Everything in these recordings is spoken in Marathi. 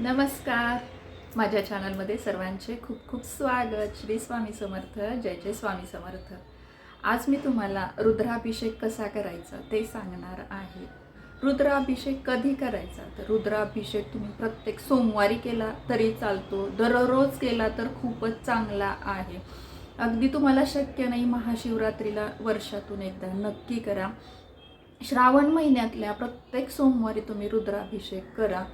नमस्कार. माझ्या चॅनलमध्ये सर्वांचे खूप खूप स्वागत. श्री स्वामी समर्थ जय जय स्वामी समर्थ. आज मी तुम्हाला रुद्राभिषेक कसा करायचा ते सांगणार आहे. रुद्राभिषेक कधी करायचा? तर रुद्राभिषेक तुम्ही प्रत्येक सोमवारी केला तरी चालतो. दररोज केला तर खूपच चांगला आहे. अगदी तुम्हाला शक्य नाही महाशिवरात्रीला वर्षातून एकदा. नक्की करा. श्रावण महिन्यातल्या प्रत्येक सोमवारी तुम्ही रुद्राभिषेक करा.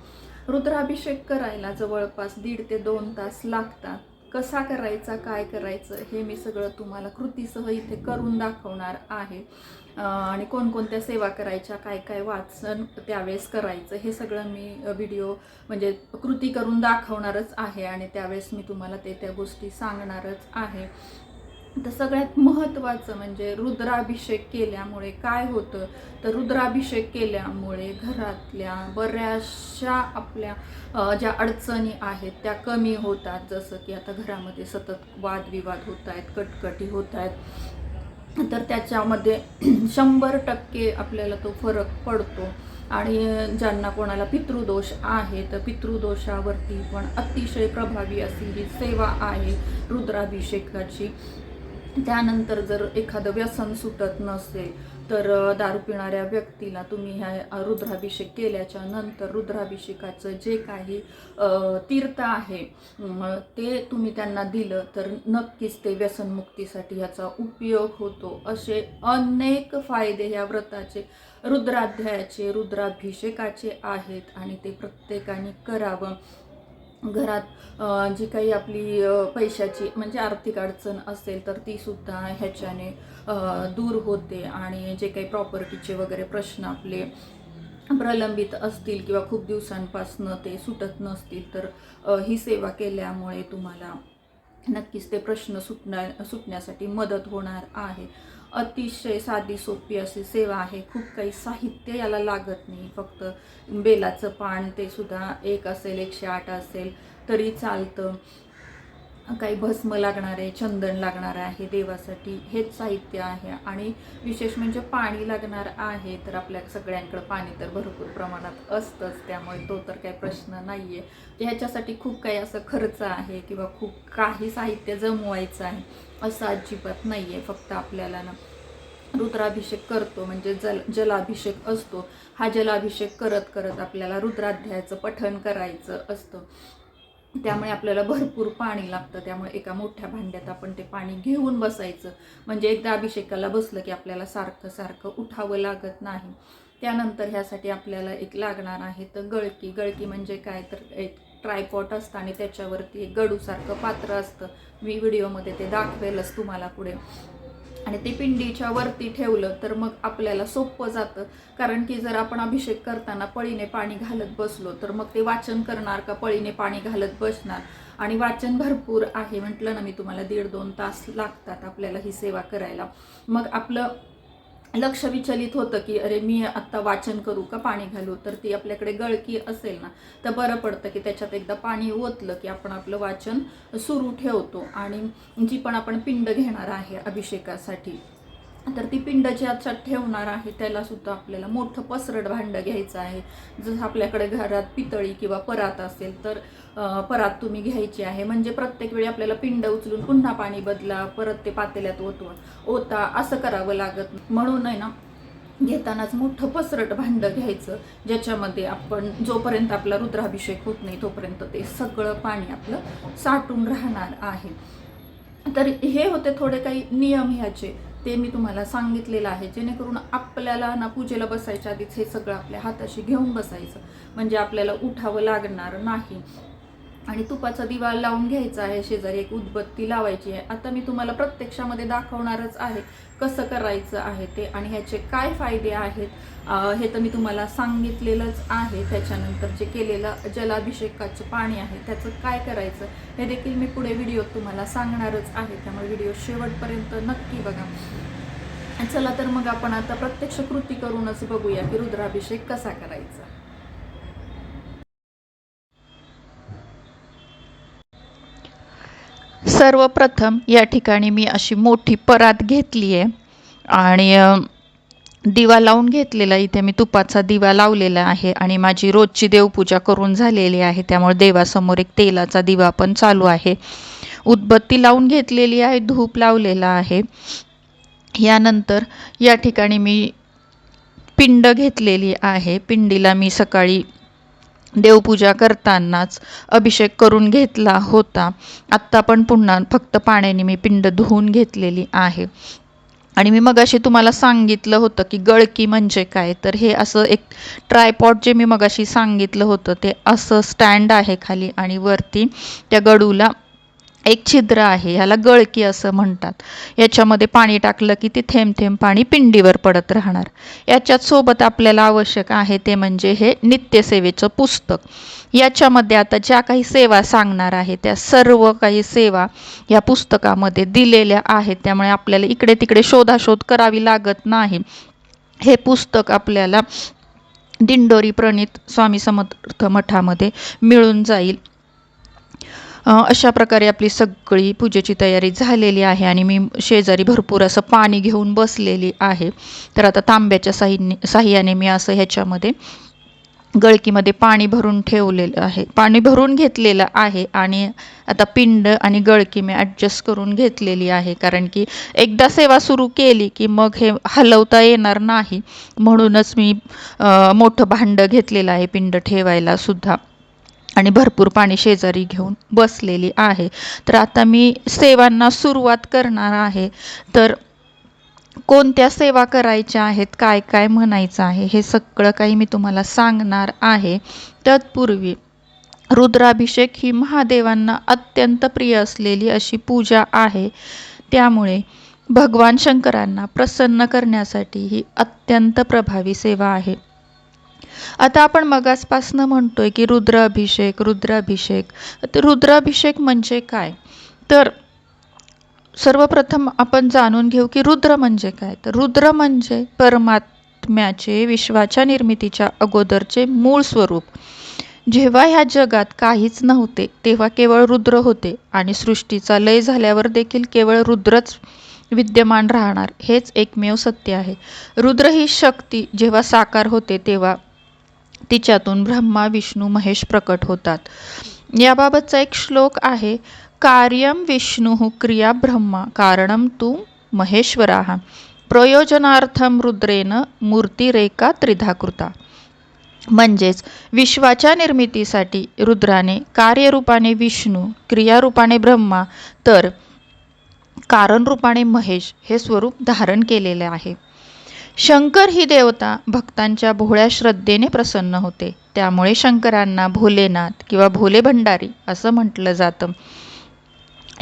रुद्राभिषेक करायला जवळपास दीड ते दोन तास लागतात. कसा करायचा काय करायचं हे मी सगळं तुम्हाला कृतीसह इथे करून दाखवणार आहे. आणि कोणकोणत्या सेवा करायच्या काय काय वाचन त्यावेळेस करायचं हे सगळं मी व्हिडिओ म्हणजे कृती करून दाखवणारच आहे आणि त्यावेळेस मी तुम्हाला ते त्या गोष्टी सांगणारच आहे. तर सगळ्यात महत्त्वाचं म्हणजे रुद्राभिषेक केल्यामुळे काय होतं? तर रुद्राभिषेक केल्यामुळे घरातल्या बऱ्याचशा आपल्या ज्या अडचणी आहेत त्या कमी होतात. जसं की आता घरामध्ये सतत वादविवाद होत आहेत कटकटी होत आहेत तर त्याच्यामध्ये शंभर टक्के आपल्याला तो फरक पडतो. आणि ज्यांना कोणाला पितृदोष आहे तर पितृदोषावरती पण अतिशय प्रभावी अशी ही सेवा आहे रुद्राभिषेकाची. त्यानंतर जर एखादं व्यसन सुटत नसेल तर दारू पिणाऱ्या व्यक्तीला तुम्ही ह्या रुद्राभिषेक केल्याच्यानंतर रुद्राभिषेकाचं जे काही तीर्थ आहे ते तुम्ही त्यांना दिलं तर नक्कीच ते व्यसनमुक्तीसाठी ह्याचा उपयोग होतो. असे अनेक फायदे ह्या व्रताचे रुद्राध्यायाचे रुद्राभिषेकाचे आहेत आणि ते प्रत्येकाने करावं. घरात जी काही आपली पैशाची म्हणजे आर्थिक अडचण असेल तर ती सुद्धा ह्याच्याने दूर होते आणि जे काही प्रॉपर्टीचे वगैरे प्रश्न आपले प्रलंबित असतील किंवा खूप दिवसांपासनं ते सुटत नसतील तर ही सेवा केल्यामुळे तुम्हाला नक्कीच ते प्रश्न सुटण्या सुटण्यासाठी मदत होणार आहे. अतिशय साधी सोपी अशी सेवा आहे. खूप काही साहित्य याला लागत नाही. फक्त बेलाचं पान ते सुद्धा एक असेल एकशे आठ असेल तरी चालतं. काही भस्म लागणार आहे चंदन लागणार आहे देवासाठी हेच साहित्य आहे. आणि विशेष म्हणजे पाणी लागणार आहे तर आपल्या सगळ्यांकडं पाणी तर भरपूर प्रमाणात असतंच. त्यामुळे तो तर काही प्रश्न नाही आहे म्हणजे ह्याच्यासाठी खूप काही असं खर्च आहे किंवा खूप काही साहित्य जमवायचं आहे असं अजिबात नाही आहे फक्त आपल्याला ना रुद्राभिषेक करतो म्हणजे जल जलाभिषेक असतो. हा जलाभिषेक करत करत आपल्याला रुद्राध्यायाचं पठण करायचं असतं. त्यामुळे आपल्याला भरपूर पाणी लागतं. त्यामुळे एका मोठ्या भांड्यात आपण ते पाणी घेऊन बसायचं. म्हणजे एकदा अभिषेकाला बसलं की आपल्याला सारखं सारखं उठावं लागत नाही. त्यानंतर ह्यासाठी आपल्याला एक लागणार आहे तर गळकी गळकी म्हणजे काय? तर एक ट्रायपॉट असतं आणि त्याच्यावरती एक गडूसारखं पात्र असतं. मी व्हिडिओमध्ये ते दाखवेलच तुम्हाला पुढे. आणि ते पिंडीच्या वरती ठेवलं तर मग आपल्याला सोपं जातं. कारण की जर आपण अभिषेक करताना पळीने पाणी घालत बसलो तर मग ते वाचन करणार का पळीने पाणी घालत बसणार? आणि वाचन भरपूर आहे. म्हटलं ना मी तुम्हाला दीड दोन तास लागतात आपल्याला ही सेवा करायला. मग आपलं लक्ष विचलित होतं की अरे मी आत्ता वाचन करू का पाणी घालू? तर ती आपल्याकडे गळकी असेल ना तर बरं पडतं की त्याच्यात एकदा पाणी ओतलं की आपण आपलं वाचन सुरू ठेवतो. आणि जी पण आपण पिंड घेणार आहे अभिषेकासाठी तर ती पिंड जी ठेवणार आहे. त्याला सुद्धा आपल्याला मोठं पसरट भांडं घ्यायचं आहे. जसं आपल्याकडे घरात पितळी किंवा परात असेल तर परात तुम्ही घ्यायची आहे. म्हणजे प्रत्येक वेळी आपल्याला पिंड उचलून पुन्हा पाणी बदला परत ते पातेल्यात ओतवा ओता असं करावं लागत म्हणून आहे ना घेतानाच मोठं पसरट भांडं घ्यायचं ज्याच्यामध्ये आपण जोपर्यंत आपला रुद्राभिषेक होत नाही तोपर्यंत ते सगळं पाणी आपलं साठून राहणार आहे. तर हे होते थोडे काही नियम ह्याचे. ते मी तुम्हाला सांगितलेलं आहे. जेणेकरून आपल्याला ना पूजेला बसायच्या आधीच हे सगळं आपल्या हाताशी घेऊन बसायचं. म्हणजे आपल्याला उठावं लागणार नाही. आणि तुपाचा दिवा लावून घ्यायचा आहे शेजारी एक उदबत्ती लावायची आहे. आता मी तुम्हाला प्रत्यक्षामध्ये दाखवणारच आहे कसं करायचं आहे ते आणि ह्याचे काय फायदे आहेत हे तर मी तुम्हाला सांगितलेलंच आहे. त्याच्यानंतर जे केलेलं जलाभिषेकाचं पाणी आहे त्याचं काय करायचं हे देखील मी पुढे व्हिडिओत तुम्हाला सांगणारच आहे. त्यामुळे व्हिडिओ शेवटपर्यंत नक्की बघा. चला तर मग आपण आता प्रत्यक्ष कृती करूनच बघूया की रुद्राभिषेक कसा करायचा. सर्वप्रथम या ठिकाणी मी अशी मोठी परात घेतली आहे. आणि दिवा लावून घेतलेला इथे मी तुपाचा दिवा लावलेला आहे आणि माझी रोजची देवपूजा करून झालेली आहे. त्यामुळे देवासमोर एक तेलाचा दिवा पण चालू आहे. उदबत्ती लावून घेतलेली आहे धूप लावलेला आहे. यानंतर या ठिकाणी मी पिंड घेतलेली आहे. पिंडीला मी सकाळी देवपूजा करतानाच अभिषेक करून घेतला होता. आत्ता पण पुन्हा फक्त पाण्याने मी पिंड धुवून घेतलेली आहे. आणि मी मगाशी तुम्हाला सांगितलं होतं की गळकी म्हणजे काय? तर हे असं एक ट्रायपॉट जे मी मगाशी सांगितलं होतं ते असं स्टँड आहे खाली आणि वरती त्या गडूला एक छिद्र आहे ह्याला गळकी असं म्हणतात. याच्यामध्ये पाणी टाकलं की ते थेंब थेंब पाणी पिंडीवर पडत राहणार. याच्यात सोबत आपल्याला आवश्यक आहे ते म्हणजे हे नित्यसेवेचं पुस्तक. याच्यामध्ये आता ज्या काही सेवा सांगणार आहे त्या सर्व काही सेवा या पुस्तकामध्ये दिलेल्या आहेत. त्यामुळे आपल्याला इकडे तिकडे शोधाशोध करावी लागत नाही. हे पुस्तक आपल्याला दिंडोरी प्रणित स्वामी समर्थ मठामध्ये मिळून जाईल. अशा प्रकारे आपली सगळी पूजेची तयारी झालेली आहे आणि मी शेजारी भरपूर असं पाणी घेऊन बसलेली आहे. तर आता तांब्याच्या साह्याने साह्याने मी असं ह्याच्यामध्ये गळकीमध्ये पाणी भरून ठेवलेलं आहे. पाणी भरून घेतलेलं आहे आणि आता पिंड आणि गळकी मी ॲडजस्ट करून घेतलेली आहे. कारण की एकदा सेवा सुरू केली की मग हे हलवता येणार नाही. म्हणूनच मी मोठं भांडं घेतलेलं आहे पिंड ठेवायला सुद्धा. आणि भरपूर पाणी शेजारी घेऊन बसलेली आहे. तर आता मी सेवांना सुरुवात करणार आहे. तर कोणत्या सेवा करायच्या आहेत काय काय म्हणायचं आहे हे सगळं काही मी तुम्हाला सांगणार आहे. तत्पूर्वी रुद्राभिषेक ही महादेवांना अत्यंत प्रिय असलेली अशी पूजा आहे. त्यामुळे भगवान शंकरांना प्रसन्न करण्यासाठी ही अत्यंत प्रभावी सेवा आहे. आता आपण मगासपासनं म्हणतोय की रुद्राभिषेक रुद्राभिषेक. तर रुद्राभिषेक म्हणजे काय? तर सर्वप्रथम आपण जाणून घेऊ की रुद्र म्हणजे काय? तर रुद्र म्हणजे परमात्म्याचे विश्वाच्या निर्मितीच्या अगोदरचे मूळ स्वरूप. जेव्हा ह्या जगात काहीच नव्हते तेव्हा केवळ रुद्र होते आणि सृष्टीचा लय झाल्यावर देखील केवळ रुद्रच विद्यमान राहणार हेच एकमेव सत्य आहे. रुद्र ही शक्ती जेव्हा साकार होते तेव्हा तिच्यातून ब्रह्मा विष्णू महेश प्रकट होतात. याबाबतचा एक श्लोक आहे कार्यम विष्णू क्रिया ब्रह्मा कारणम तू महेश्वरा. प्रयोजनार्थम रुद्रेन मूर्तिरेका त्रिधाकृता. म्हणजेच विश्वाच्या निर्मितीसाठी रुद्राने कार्यरूपाने विष्णू क्रियारूपाने ब्रह्मा तर कारणरूपाने महेश हे स्वरूप धारण केलेले आहे. शंकर ही देवता भक्तांच्या भोळ्या श्रद्धेने प्रसन्न होते. त्यामुळे शंकरांना भोलेनाथ किंवा भोले भंडारी असं म्हटलं जातं.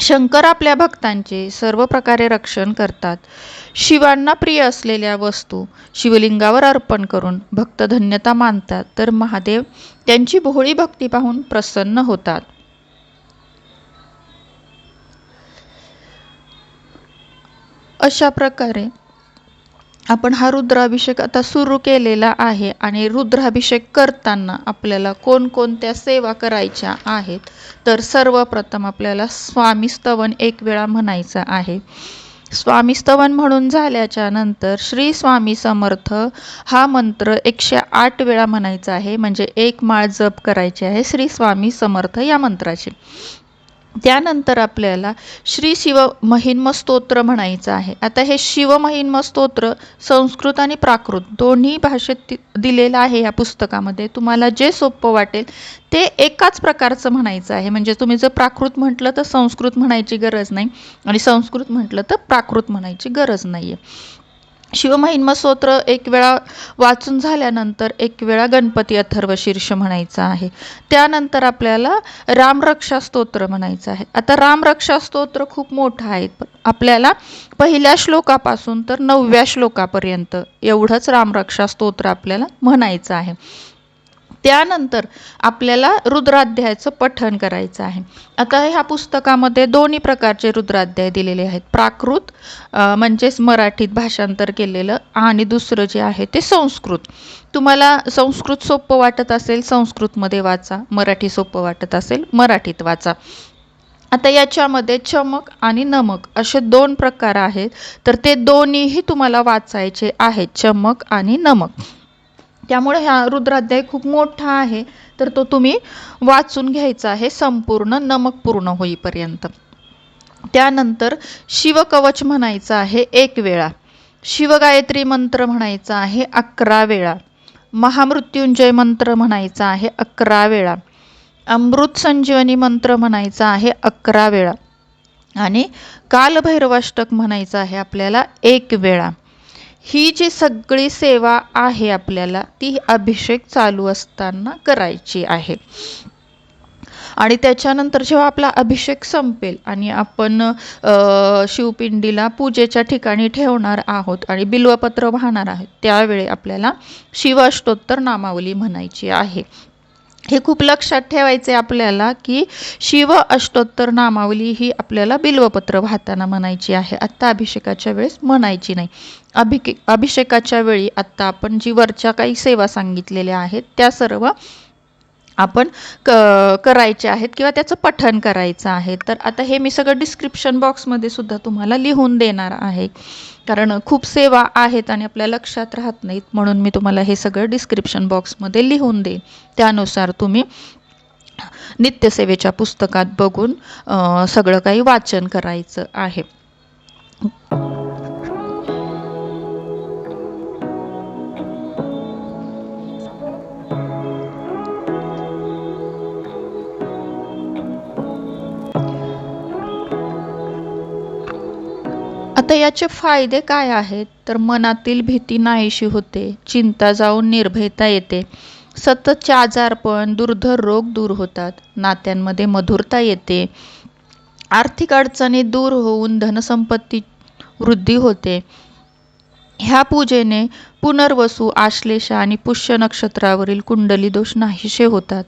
शंकर आपल्या भक्तांचे सर्व प्रकारे रक्षण करतात. शिवांना प्रिय असलेल्या वस्तू शिवलिंगावर अर्पण करून भक्त धन्यता मानतात तर महादेव त्यांची भोळी भक्ती पाहून प्रसन्न होतात. अशा प्रकारे आपण हा रुद्राभिषेक आता सुरू केलेला आहे आणि रुद्राभिषेक करताना आपल्याला कोणकोणत्या सेवा करायच्या आहेत? तर सर्वप्रथम आपल्याला स्वामी स्तवन एक वेळा म्हणायचं आहे. स्वामी स्तवन म्हणून झाल्याच्यानंतर श्री स्वामी समर्थ हा मंत्र एकशे आठ वेळा म्हणायचा आहे. म्हणजे एक माळ जप करायची आहे श्री स्वामी समर्थ या मंत्राची. त्यानंतर आपल्याला श्री शिव महिन्म स्तोत्र म्हणायचं आहे. आता हे शिव महिन्म स्तोत्र संस्कृत आणि प्राकृत दोन्ही भाषेत दिलेलं आहे या पुस्तकामध्ये. तुम्हाला जे सोपं वाटेल ते एकाच प्रकारचं म्हणायचं आहे. म्हणजे तुम्ही जर प्राकृत म्हटलं तर संस्कृत म्हणायची गरज नाही आणि संस्कृत म्हटलं तर प्राकृत म्हणायची गरज नाही आहे शिवमहिन्म स्तोत्र एक वेळा वाचून झाल्यानंतर एक वेळा गणपती अथर्व शीर्ष म्हणायचं आहे. त्यानंतर आपल्याला रामरक्षा स्तोत्र म्हणायचं आहे. आता रामरक्षा स्तोत्र खूप मोठं आहे. आपल्याला पहिल्या श्लोकापासून तर नवव्या श्लोकापर्यंत एवढंच रामरक्षा स्तोत्र आपल्याला म्हणायचं आहे. त्यानंतर आपल्याला रुद्राध्यायाचं पठण करायचं आहे. आता ह्या पुस्तकामध्ये दोन्ही प्रकारचे रुद्राध्याय दिलेले आहेत. प्राकृत म्हणजेच मराठीत भाषांतर केलेलं आणि दुसरं जे आहे ते संस्कृत. तुम्हाला संस्कृत सोपं वाटत असेल संस्कृतमध्ये वाचा. मराठी सोपं वाटत असेल मराठीत वाचा. आता याच्यामध्ये चमक आणि नमक असे दोन प्रकार आहेत. तर ते दोन्हीही तुम्हाला वाचायचे आहेत चमक आणि नमक. त्यामुळे हा रुद्राध्याय खूप मोठा आहे. तर तो तुम्ही वाचून घ्यायचा आहे. संपूर्ण नमक पूर्ण होईपर्यंत. त्यानंतर शिवकवच म्हणायचं आहे एक वेळा. शिवगायत्री मंत्र म्हणायचा आहे अकरा वेळा. महामृत्युंजय मंत्र म्हणायचा आहे अकरा वेळा. अमृत संजीवनी मंत्र म्हणायचा आहे अकरा वेळा. आणि कालभैरवाष्टक म्हणायचं आहे आपल्याला एक वेळा. ही जी सगळी सेवा आहे आपल्याला ती अभिषेक चालू असताना करायची आहे. आणि त्याच्यानंतर जेव्हा आपला अभिषेक संपेल आणि आपण शिवपिंडीला पूजेच्या ठिकाणी ठेवणार आहोत आणि बिल्वपत्र वाहणार आहोत त्यावेळी आपल्याला शिवाष्टोत्तर नामावली म्हणायची आहे. हे खूप लक्षात ठेवायचे आपल्याला की शिव अष्टोत्तर नामावली ही आपल्याला बिल्वपत्र वाहताना म्हणायची आहे. आत्ता अभिषेकाच्या वेळेस म्हणायची नाही. अभिके अभिषेकाच्या वेळी आत्ता आपण जी वरच्या काही सेवा सांगितलेल्या आहेत त्या सर्व आपण क करायचे आहेत किंवा त्याचं पठण करायचं आहे. तर आता हे मी सगळं डिस्क्रिप्शन बॉक्समध्ये सुद्धा तुम्हाला लिहून देणार आहे. कारण खूप सेवा आहेत आणि आपल्या लक्षात राहत नाहीत म्हणून मी तुम्हाला हे सगळं डिस्क्रिप्शन बॉक्समध्ये लिहून देईन. त्यानुसार तुम्ही नित्यसेवेच्या पुस्तकात बघून सगळं काही वाचन करायचं आहे. आता याचे फायदे काय आहेत? तर मनातील भीती नाहीशी होते. चिंता जाऊन निर्भयता येते. सततचे आजारपण दुर्धर रोग दूर होतात. नात्यांमध्ये मधुरता येते. आर्थिक अडचणी दूर होऊन धनसंपत्ती वृद्धी होते. ह्या पूजेने पुनर्वसू आश्लेषा आणि पुष्य नक्षत्रावरील कुंडली दोष नाहीसे होतात.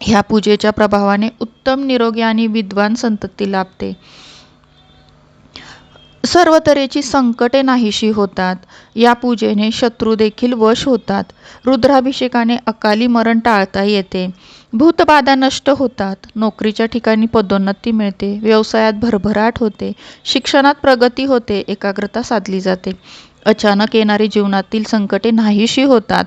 ह्या पूजेच्या प्रभावाने उत्तम निरोगी आणि विद्वान संतती लाभते. सर्व तऱ्हेची संकटे नाहीशी होतात. या पूजेने शत्रू देखील वश होतात. रुद्राभिषेकाने अकाली मरण टाळता येते. भूतबाधा नष्ट होतात. नोकरीच्या ठिकाणी पदोन्नती मिळते. व्यवसायात भरभराट होते. शिक्षणात प्रगती होते. एकाग्रता साधली जाते. अचानक येणारी जीवनातील संकटे नाहीशी होतात.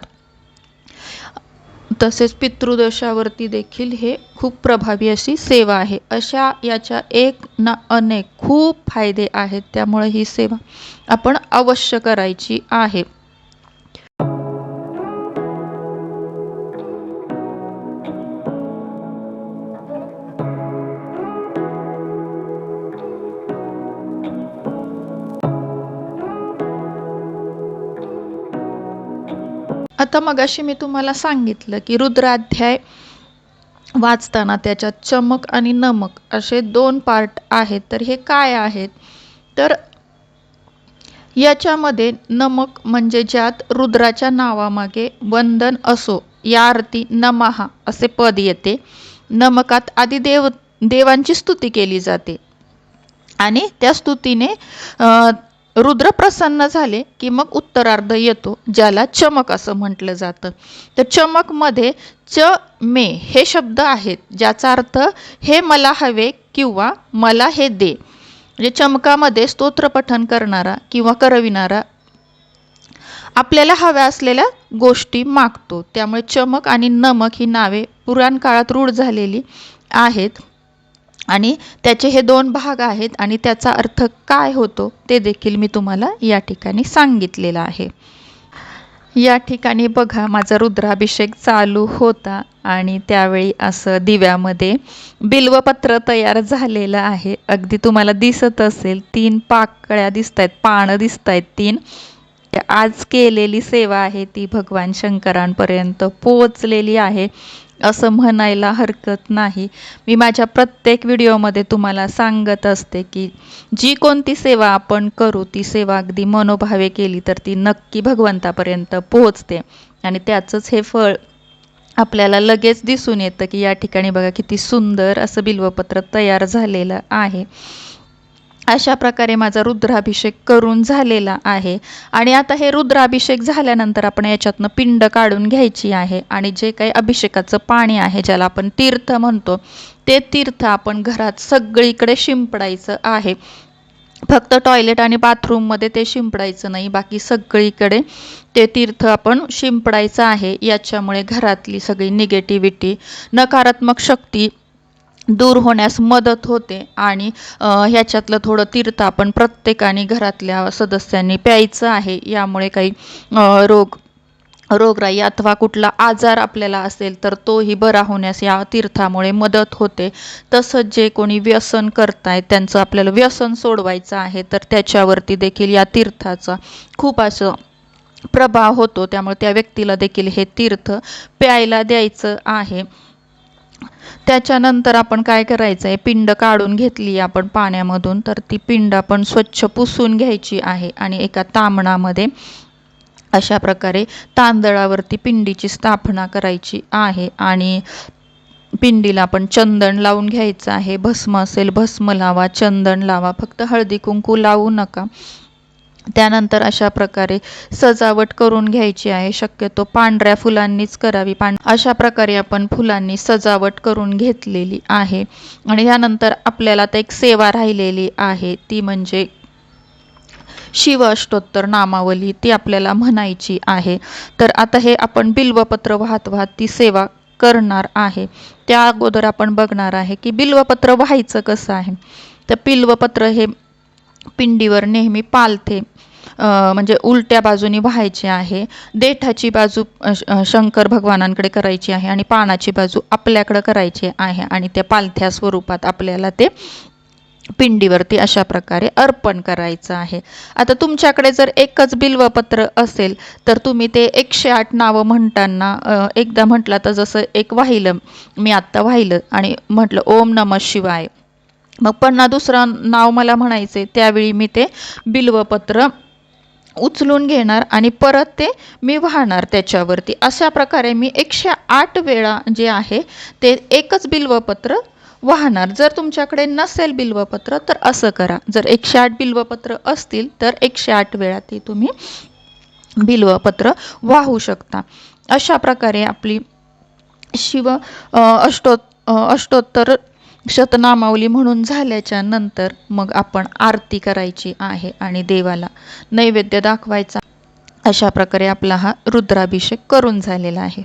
तसेच पितृदोषावरती देखील हे खूप प्रभावी अशी सेवा आहे. अशा याच्या एक ना अनेक खूप फायदे आहेत. त्यामुळे ही सेवा आपण अवश्य करायची आहे. आता मगाशी मी तुम्हाला सांगितलं की रुद्राध्याय वाचताना त्याच्यात चमक आणि नमक असे दोन पार्ट आहेत. तर हे काय आहेत? तर याच्यामध्ये नमक म्हणजे ज्यात रुद्राच्या नावामागे वंदन असो या अर्थी नमहा असे पद येते. नमकात आधी देव देवांची स्तुती केली जाते. आणि त्या स्तुतीने रुद्र प्रसन्न झाले की मग उत्तरार्ध येतो ज्याला चमक असं म्हटलं जातं. तर चमकमध्ये च मे हे शब्द आहेत ज्याचा अर्थ हे मला हवे किंवा मला हे दे. म्हणजे चमकामध्ये स्तोत्रपठन करणारा किंवा करविणारा आपल्याला हव्या असलेल्या गोष्टी मागतो. त्यामुळे चमक आणि नमक ही नावे पुराण काळात रूढ झालेली आहेत. आणि त्याचे हे दोन भाग आहेत आणि त्याचा अर्थ काय होतो ते देखील मी तुम्हाला या ठिकाणी सांगितलेलं आहे. या ठिकाणी बघा माझा रुद्राभिषेक चालू होता आणि त्यावेळी असं दिव्यामध्ये बिल्वपत्र तयार झालेलं आहे. अगदी तुम्हाला दिसत असेल तीन पाकळ्या दिसत आहेत पानं दिसत आहेत तीन. आज केलेली सेवा आहे ती भगवान शंकरांपर्यंत पोचलेली आहे. असं म्हणायला हरकत नाही. मी माझ्या प्रत्येक व्हिडिओमध्ये तुम्हाला सांगत असते की जी कोणती सेवा आपण करू ती सेवा अगदी मनोभावे केली तर ती नक्की भगवंतापर्यंत पोहोचते. आणि त्याचंच हे फळ आपल्याला लगेच दिसून येतं की या ठिकाणी बघा किती सुंदर असं बिल्वपत्र तयार झालेलं आहे. अशा प्रकारे माझा रुद्राभिषेक करून झालेला आहे. आणि आता हे रुद्राभिषेक झाल्यानंतर आपण याच्यातनं पिंड काढून घ्यायची आहे आणि जे काही अभिषेकाचं पाणी आहे ज्याला आपण तीर्थ म्हणतो ते तीर्थ आपण घरात सगळीकडे शिंपडायचं आहे. फक्त टॉयलेट आणि बाथरूममध्ये ते शिंपडायचं नाही बाकी सगळीकडे ते तीर्थ आपण शिंपडायचं आहे. याच्यामुळे घरातली सगळी निगेटिव्हिटी नकारात्मक शक्ती दूर होण्यास मदत होते आणि ह्याच्यातलं थोडं तीर्थ आपण प्रत्येकाने घरातल्या सदस्यांनी प्यायचं आहे यामुळे काही रोग रोगराई अथवा कुठला आजार आपल्याला असेल तर तोही बरा होण्यास या तीर्थामुळे मदत होते. तसंच जे कोणी व्यसन करतायत त्यांचं आपल्याला व्यसन सोडवायचं आहे तर त्याच्यावरती देखील या तीर्थाचा खूप असं प्रभाव होतो. त्यामुळे त्या व्यक्तीला देखील हे तीर्थ प्यायला द्यायचं आहे. त्याच्यानंतर आपण काय करायचं आहे पिंड काढून घेतली आपण पाण्यामधून तर ती पिंड आपण स्वच्छ पुसून घ्यायची आहे आणि एका तांबणामध्ये अशा प्रकारे तांदळावरती पिंडीची स्थापना करायची आहे आणि पिंडीला आपण चंदन लावून घ्यायचं आहे. भस्म असेल भस्म लावा चंदन लावा. फक्त हळदी कुंकू लावू नका. त्यानंतर अशा प्रकारे सजावट करून घ्यायची आहे. शक्यतो पांढऱ्या फुलांनीच करावी. पांढ अशा प्रकारे आपण फुलांनी सजावट करून घेतलेली आहे. आणि ह्यानंतर आपल्याला आता एक सेवा राहिलेली आहे. ती म्हणजे शिव अष्टोत्तर नामावली ती आपल्याला म्हणायची आहे. तर आता हे आपण बिल्वपत्र वाहत वाहत ती सेवा करणार आहे. त्या अगोदर आपण बघणार आहे की बिल्वपत्र व्हायचं कसं आहे. तर बिल्वपत्र हे पिंडीवर नेहमी पालथे म्हणजे उलट्या बाजूनी व्हायचे आहे. देठाची बाजू श- शंकर भगवानांकडे करायची आहे आणि पानाची बाजू आपल्याकडे करायची आहे आणि त्या पालथ्या स्वरूपात आपल्याला ते पिंडीवरती अशा प्रकारे अर्पण करायचं आहे. आता तुमच्याकडे जर एकच बिल्वपत्र असेल तर तुम्ही ते एकशे आठ नावं म्हणताना एकदा म्हटलं तर जसं एक वाहिलं मी आत्ता वाहिलं आणि म्हटलं ओम नम शिवाय. मग पन्ना दुसरं नाव मला म्हणायचे त्यावेळी मी ते बिल्वपत्र उचलून घेणार आणि परत ते मी वाहणार त्याच्यावरती. अशा प्रकारे मी एकशे आठ वेळा जे आहे ते एकच बिल्वपत्र वाहणार. जर तुमच्याकडे नसेल बिल्वपत्र तर असं करा. जर एकशे आठ बिल्वपत्र असतील तर एकशे आठ वेळा ते तुम्ही बिल्वपत्र वाहू शकता. अशा प्रकारे आपली शिव अष्टो अष्टोत्तर शतनामावली म्हणून झाल्याच्यानंतर मग आपण आरती करायची आहे आणि देवाला नैवेद्य दाखवायचा. अशा प्रकारे आपला हा रुद्राभिषेक करून झालेला आहे.